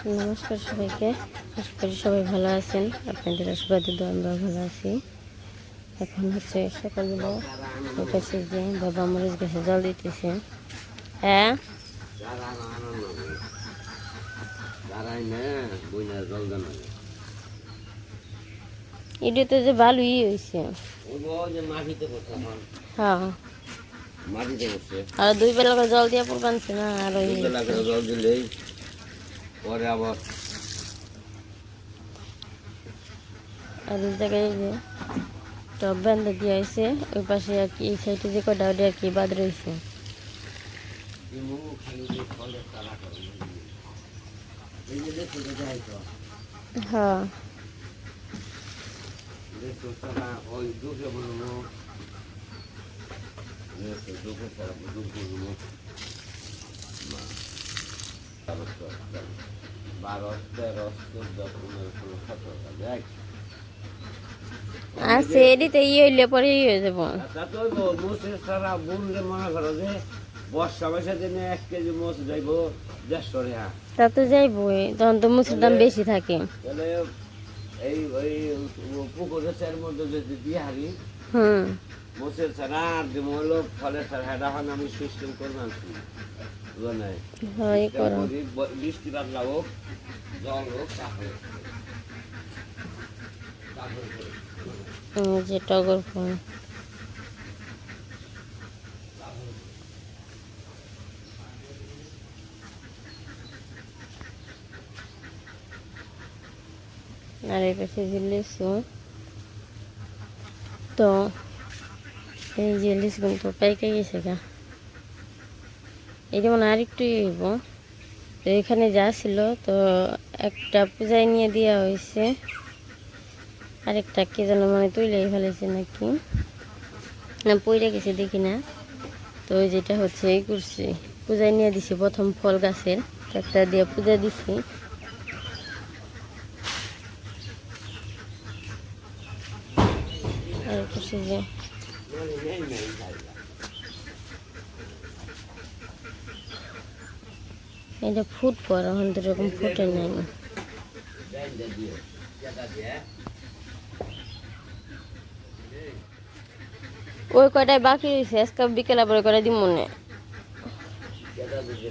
নমস্কার সবাইকে। আশা করি সবাই ভালো আছেন। আপনাদের আশীর্বাদে আমরা ভালো আছি। এখন হচ্ছে সকালবেলা উঠেছে যে বাবা মরিচ গাছে জল দিতেছে। হ্যাঁ? এটাতে যে ভালোই হয়েছে। হ্যাঁ। আর দুই বেলা করে জল দিয়ে পড়বানছে না আর ওই জল দিলেই পরে আবার জায়গায় টপ বান্ধা দিয়ে হয়েছে ওই পাশে আর কি, এই সাইডে যে কটা ওটা আর কি বাদ রয়েছে হ্যাঁ। তারা ওই দুটো বলুন দেখো দুটো তারা দুটো বলুন বারো তেরো চোদ্দ পনেরো ষোলো সতেরো দেখ আছে এদিতে ই হইলে পরে ই হয়ে যাব। মোষের সারা বুনলে মনে করো যে বর্ষা মাসে দিনে এক কেজি মোষ যাইব দেড়শো রেহা। তা তো যাইবই তখন তো মুসুর দাম বেশি থাকে। তাহলে এই ওই পুকুরের চার মধ্যে যদি দিয়ে হারি হুম। মোষের ছাড়া আর হলো ফলের ছাড়া হেডা হন আমি সিস্টেম করে আনছি। হয় করো। বৃষ্টি বাদলা হোক জল হোক করি। এই যে টগর ফুল আর এই পাশে যে লিচু তো এই যে লিচু কিন্তু পাইকে গেছে গা। এই যেমন আর একটু হইব তো এখানে যা ছিল, তো একটা পূজায় নিয়ে দেওয়া হয়েছে। আরেকটা কে যেন মানে তুইলেই ফেলেছে নাকি? না, পইরে গেছে, দেখি না। তো যেটা হচ্ছে, এই করছি পূজায় নিয়ে দিছি প্রথম ফল গাছের। একটা দিয়ে পূজা দিছি। আর করছি যে মানে নেই নেই যাইবা। এটা ফুট পর এখন এরকম ফুটে নাই। ওই কয়টায় বাকি রয়েছে আজকে বিকেল আবার কয়টা দিব মনে যেটা দিয়ে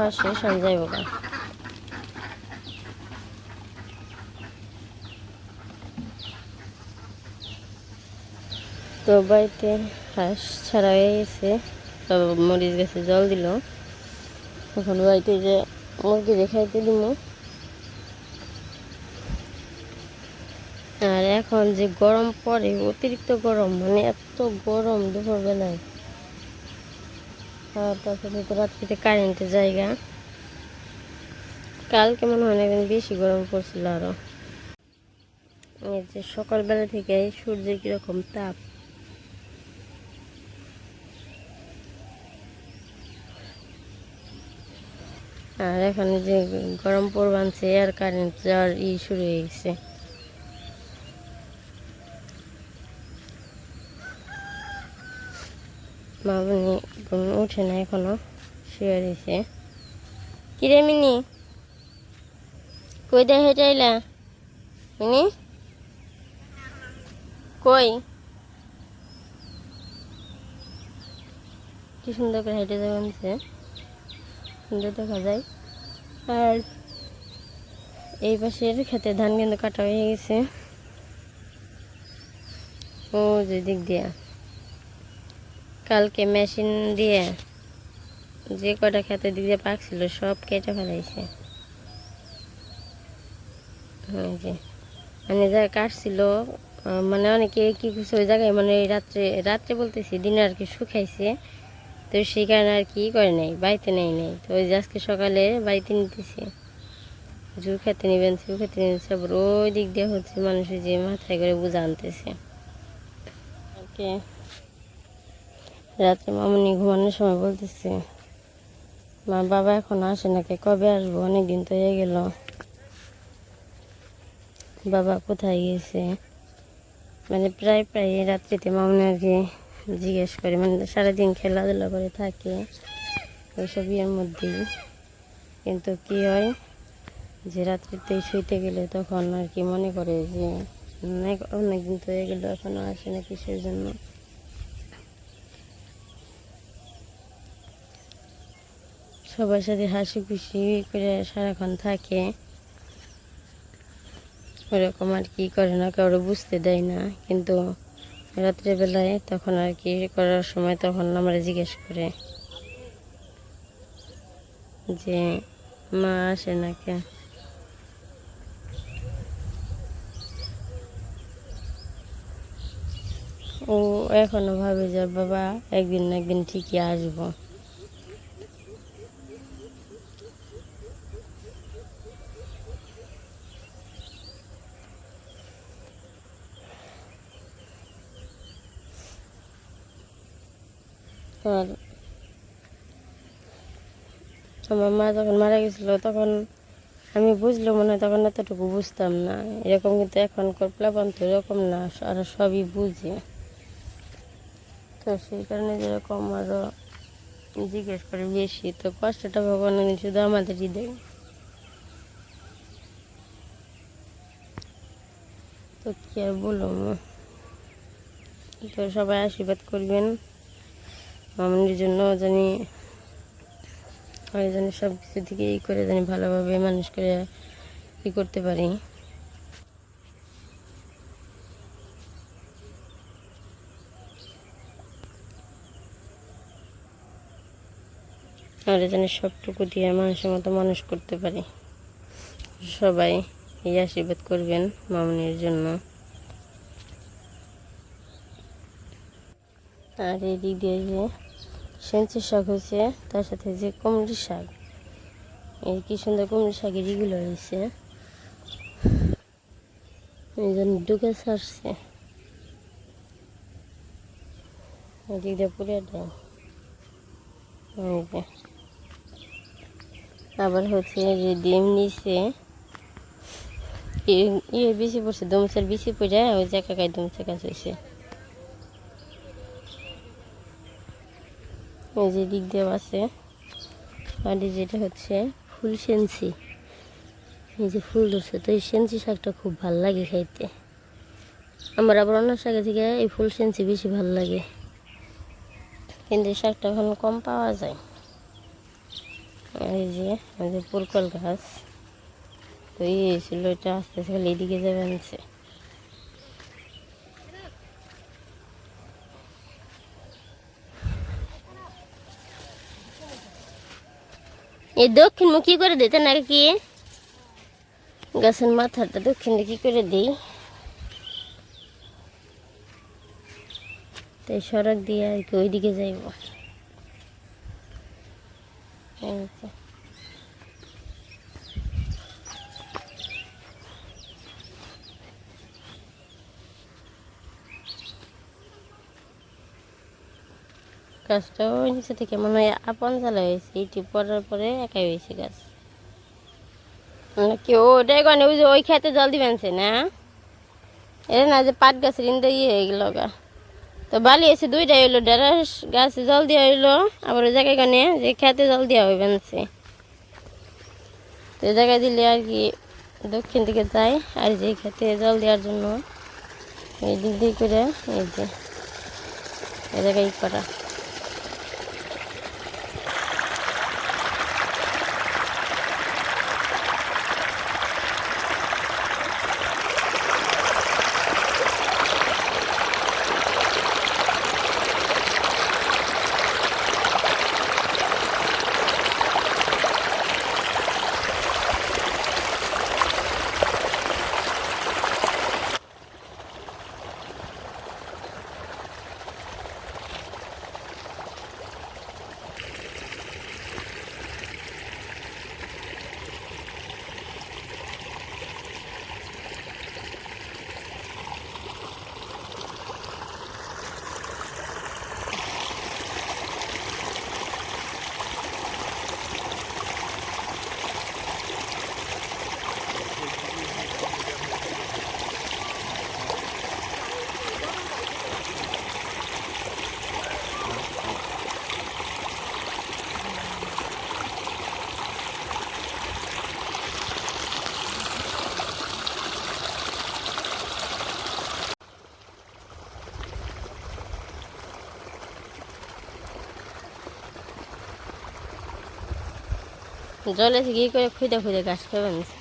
খাওয়া শেষ হয়ে যাইব গা। তো বাড়িতে হাঁস ছাড়া হয়ে গেছে মরিচ গাছে জল দিল। এখন বাড়িতে যে মুরগি দেখাইতে দিব আর এখন যে গরম পড়ে, অতিরিক্ত গরম মানে এত গরম দুপুরবেলায়। তারপরে রাত্রিতে কারেন্টের জায়গা। কালকে মনে হয় না বেশি গরম পড়ছিল আরও। এই যে সকালবেলা থেকে সূর্যের কীরকম তাপ। আর এখানে যে গরম পড়বানছে আর কারেন্ট যাওয়ার ই শুরু হয়ে গেছে। ঘুম উঠে না এখনও, শুয়ে রয়েছে। কিরে মিনি? কই হেঁটে আইলা? মিনি? কই? কি সুন্দর করে হেঁটে যাবেন সুন্দর দেখা যায়। আর এই পাশের খেতে ধান কিন্তু কাটা হয়ে গেছে। ও যে দিক দিয়ে। কালকে মেশিন দিয়ে যে কটা খেতে দিয়ে পাকছিল সব কেটে ফেলাইছে। এই যে মানে যা কাটছিল মানে অনেকে কি করছে, ওই জায়গায় মানে রাত্রে রাত্রে বলতেছি, দিনে আর কি শুকাইছে। তো সেই কারণে আর কি করে নাই বাড়িতে নেই নাই। তো ওই যে আজকে সকালে বাড়িতে নিতেছে। জু খেতে নিবেন জু খেতে নিবেন সব ওই দিক দিয়ে হচ্ছে মানুষের যে মাথায় করে বোঝা আনতেছে। ওকে। রাত্রে মামনি ঘুমানোর সময় বলতেছে, মা, বাবা এখন আসে নাকি কবে আসব? অনেক দিন তো হয়ে গেল। বাবা কোথায় গেছে মানে প্রায় প্রায় রাত্রিতে মামনি আর কি জিজ্ঞেস করে মানে সারাদিন খেলাধুলা করে থাকে ওইসব ইয়ের মধ্যেই। কিন্তু কি হয় যে রাত্রিতে শুইতে গেলে তখন আর কি মনে করে যে, অনেক অনেক দিন তো হয়ে গেলো এখনও আসে না কিসের জন্য? সবার সাথে হাসি খুশি করে সারাক্ষণ থাকে। ওরকম আর কি করে না, কারও বুঝতে দেয় না। কিন্তু রাত্রেবেলায় তখন আর কি করার সময় তখন আমরা জিজ্ঞেস করে যে, মা আসে না কে? ও এখনও ভাবে যে, বাবা, একদিন না একদিন ঠিকই আসব। আর আমার মা যখন মারা গেছিল, তখন আমি বুঝলো মনে হয় তখন এতটুকু বুঝতাম না। এরকম কিন্তু এখনকার প্লাবন তো এরকম না, আর সবই বুঝে। তো সেই কারণে যেরকম আরও জিজ্ঞেস করে বেশি, তো কষ্টটা ভগবানের শুধু আমাদেরই দেয়। তো কি আর বলব? তো সবাই আশীর্বাদ করবেন। মামনির জন্য জানি আমি জানি সব কিছু থেকে ই করে জানি ভালোভাবে মানুষ করে ই করতে পারি। আর জানি সবটুকু দিয়ে মানুষের মতো মানুষ করতে পারি। সবাই এই আশীর্বাদ করবেন মামনির জন্য। আর এদিক দিয়ে যে সেঞ্চি শাক হয়েছে, তার সাথে যে কুমড়ি শাক। এই কি সুন্দর কুমড়ি শাকের ইগুলো হয়েছে। এই জন্য ঢুকে ছাড়ছে। এদিক দিয়ে পুড়ে দেয়। আবার হচ্ছে যে ডিম নিচে ইয়ে বেশি পড়ছে দমচার বেশি পড়ে, ওই জায়গায় দমচা গাছ হয়েছে। এই যে দিক দিয়ে আছে আর যেটা হচ্ছে ফুল সেন্সি। এই যে ফুল ধরছে, তো এই সেন্সি শাকটা খুব ভালো লাগে খাইতে। আমার আবার অন্য শাকের থেকে এই ফুল সেন্সি বেশি ভালো লাগে। কিন্তু এই শাকটা এখন কম পাওয়া যায়। এই যে যে পুরকল গাছ। তো এই ছিল, এটা আস্তে আস্তে এদিকে যাবে আনছে। এই দক্ষিণ মুখী করে দিতে না কি গাছের মাথাটা দক্ষিণ দিকে করে দিই? তাই সড়ক দিয়ে আর কি ওইদিকে যাইব। গাছটা ওই নিচে থেকে মনে হয় আপন জ্বালা হয়েছে এটি পড়ার পরে একাই হয়েছে গাছ। কি ওটাই কনে ওই যে ওই খেতে জল দিবেন সে না? এটা না যে পাট গাছের ইন্দা ইয়ে হয়ে গেল গা। তো বালি এসে দুইটাই হইল, ঢেঁড়স গাছে জল দেওয়া হইল, আবার ওই জায়গায় কনে যে খেতে জল দেওয়া হইবেন সে তো এই জায়গায় দিলে আর কি দক্ষিণ দিকে যায়, আর যে খেতে জল দেওয়ার জন্য এই দিক দিয়ে করে এই যে, এই জায়গায় করা। জলে থেকে করে খুঁজে খুঁজে গাছ খাবে নিছে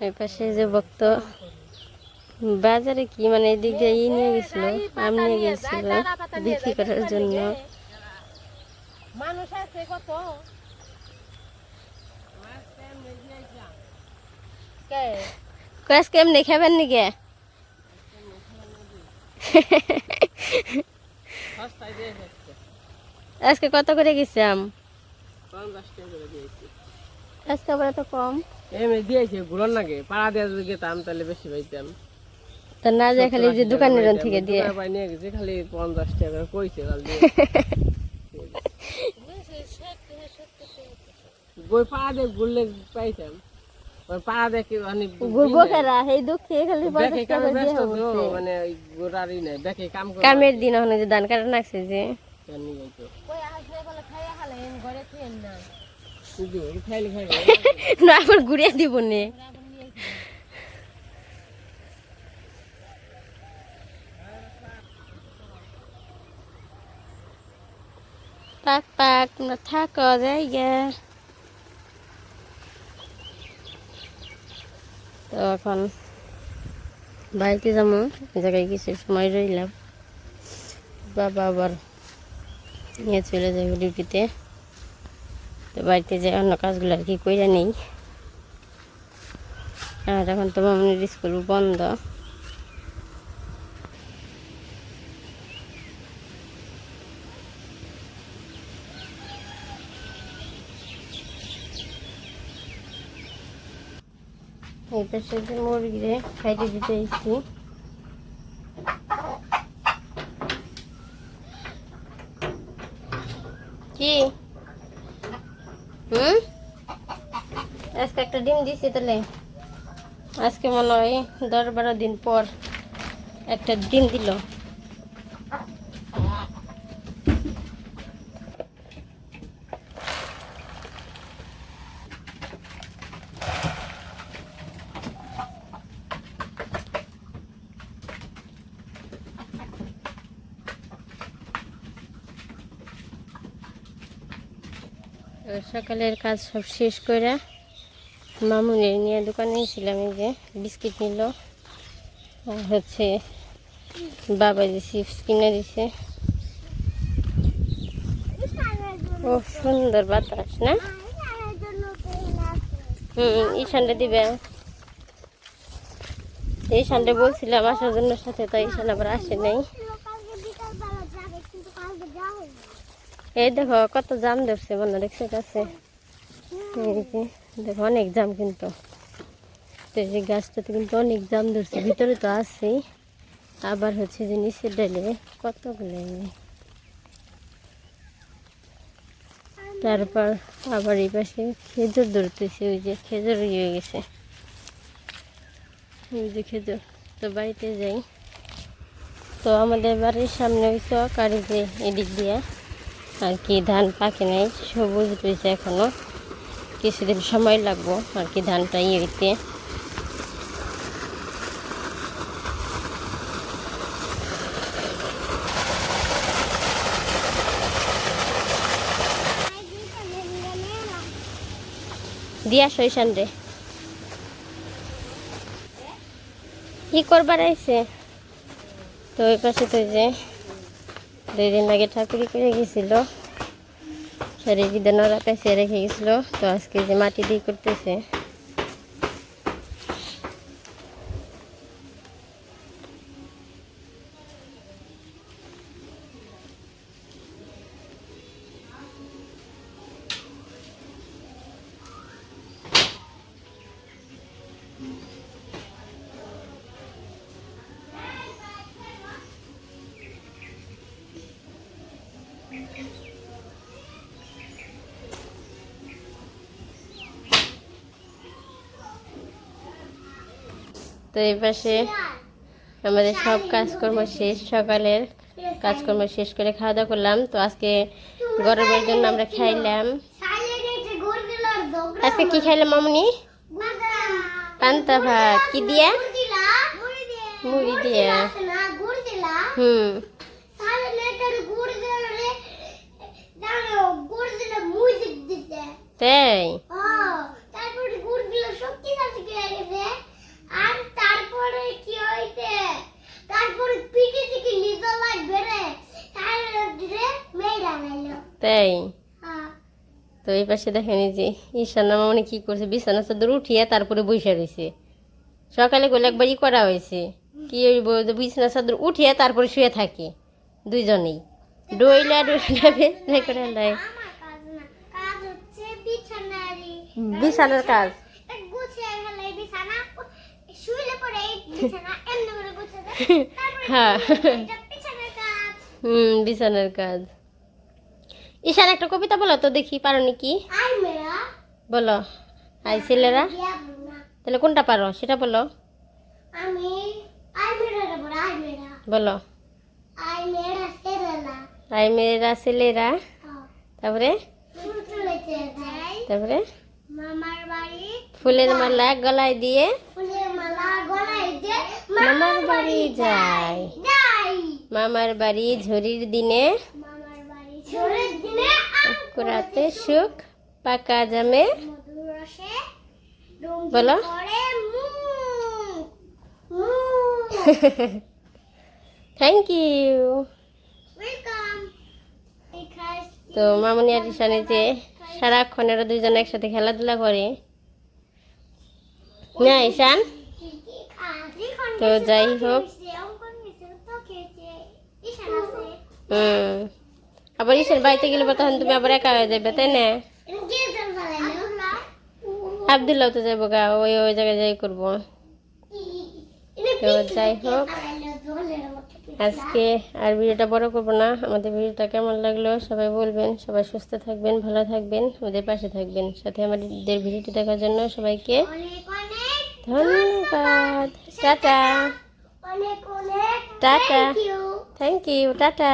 এই পাশে যে ভক্ত বাজারে কি মানে এদিক দিয়ে ই নিয়ে গেছিল, আম নিয়ে গেছিল, বিক্রি করার জন্য। মানুষ আছে কত? কে কয়েস কেমনি খাবেন নাকি? আজকে কত করে গেছে আম? পঞ্চাশ টাকা করে দিয়েছি আজকে আবার এত কম? এমনি দিয়েছে ঘুরন নাকি? পাড়া দিয়ে যদি গেতাম তাহলে বেশি পাইতাম। তা না যায় খালি যে দোকানের থেকে দিয়ে। নিয়ে গেছি খালি পঞ্চাশ টাকা কইছে দিয়ে বই পাড়া দিয়ে পাইতাম ওই পাড়া দেখে মানে সেই দুঃখে খালি মানে নাই কাম কামের দিন যে ধান কাটা নাকছে যে। ঘরে না। না আবার ঘুরিয়ে দিব নে? পাক পাক তোমরা থাকো জায়গা তো এখন বাড়িতে যাব জায়গায় কিছু সময় রইলাম। বাবা আবার নিয়ে চলে যাবে ডিউটিতে তো বাড়িতে যে অন্য কাজগুলো আর কি করে নেই। আর এখন তো মামনির স্কুল বন্ধ। পাশে যে মুরগিরে খাইতে দিতে এসছি কি হুম আজকে একটা ডিম দিছি তাহলে আজকে মনে হয় দশ বারো দিন পর একটা ডিম দিল তো সকালের কাজ সব শেষ করে মামুনের নিয়ে দোকানে ছিলাম এই যে বিস্কিট নিল। আর হচ্ছে বাবা যে চিপস কিনে দিছে। ও, সুন্দর বাতাস, না? হুম, ঈশানটা দিবে। এই ঈশানটা বলছিলাম আসার জন্য সাথে, তো ঈশান আবার আসে নাই। এই দেখো, কত জাম ধরছে মনে দেখছে কাছে দেখো, অনেক জাম কিন্তু। এই গাছটাতে কিন্তু অনেক জাম ধরছে, ভিতরে তো আছেই। আবার হচ্ছে যে নিচের ডালে কতগুলো। তারপর আবার এই পাশে খেজুর ধরতেছে, ওই যে খেজুর ইয়ে হয়ে গেছে। ওই যে খেজুর, তো বাড়িতে যাই। তো আমাদের বাড়ির সামনে ওই চক যে এদিক দিয়ে আর কি, ধান পাকে নাই, সবুজ রয়েছে এখনও। কিছুদিন সময় লাগবো আর কি ধানটা ইয়ে হইতে দিয়া শৈশান রে। কি করবার আইছে? তো ওই পাশে তো যে দুই দিন আগে ঠাকুরি করে গেছিল। শরীর বিধান রাখাইছে রেখে গেছিল। তো আজকে যে মাটি দিয়ে করতেছে। তো এই পাশে আমাদের সব কাজকর্ম শেষ, সকালের কাজকর্ম শেষ করে খাওয়া দাওয়া করলাম। তো আজকে গরমের জন্য আমরা খাইলাম। আজকে কি খাইলাম মামনি? পান্তা ভাত। কি দিয়া? মুড়ি দিয়া। হুম। তাই তারপরে গুড়গুলো শক্তি আছে গেছে আর কি হইতে তারপরে পিঠে থেকে লিজা লাগবে রে তারপরে মেয়েরা তাই? হ্যাঁ। তো এই পাশে দেখেন যে ঈশানা মামনি কি করছে? বিছানা চাদর উঠিয়ে তারপরে বসে রয়েছে সকালে গেলে একবারই করা হয়েছে। কি বিছানা চাদর উঠিয়ে তারপরে শুয়ে থাকে দুইজনেই। ডইলা ডইলা করে বিছানারি কাজ। শুইলে পরে এই বিছানা এমনি করে তারপরে হ্যাঁ। কাজ। হুম বিছানার কাজ। ঈশান একটা কবিতা বলো তো দেখি পারো কি আই মেরা। বলো। আই ছেলেরা। তাহলে কোনটা পারো সেটা বলো। আমি আই মেরা রে আই মেরা। বলো। আই মেরা সেরেলা আই মেয়েরা ছেলেরা। হ্যাঁ তারপরে? তারপরে? মামার বাড়ি। ফুলের মালা গলায় দিয়ে ফুলের মালা গলায় দিয়ে মামার বাড়ি যাই। মামার বাড়ি ঝড়ির দিনে। কুড়াতে সুখ পাকা জামে। বলো। থ্যাংক ইউ তো মামনি আর ঈশানে যে সারাক্ষণ এরা দুইজন একসাথে খেলাধুলা করে। না ঈশান? তো যাই হোক। হুম। আবার ঈশান বাড়িতে গেলে তখন তুমি আবার একা হয়ে যাবে তাই না? আবদুল্লাহ তো যাব গা ওই ওই জায়গায় যাই করব। তো যাই হোক আজকে আর ভিডিওটা বড় করব না। আমাদের ভিডিওটা কেমন লাগল সবাই বলবেন সবাই সুস্থ থাকবেন ভালো থাকবেন ওদের পাশে থাকবেন। সাথে আমাদের ভিডিওটি দেখার জন্য সবাইকে ধন্যবাদ। Tata tata thank you tata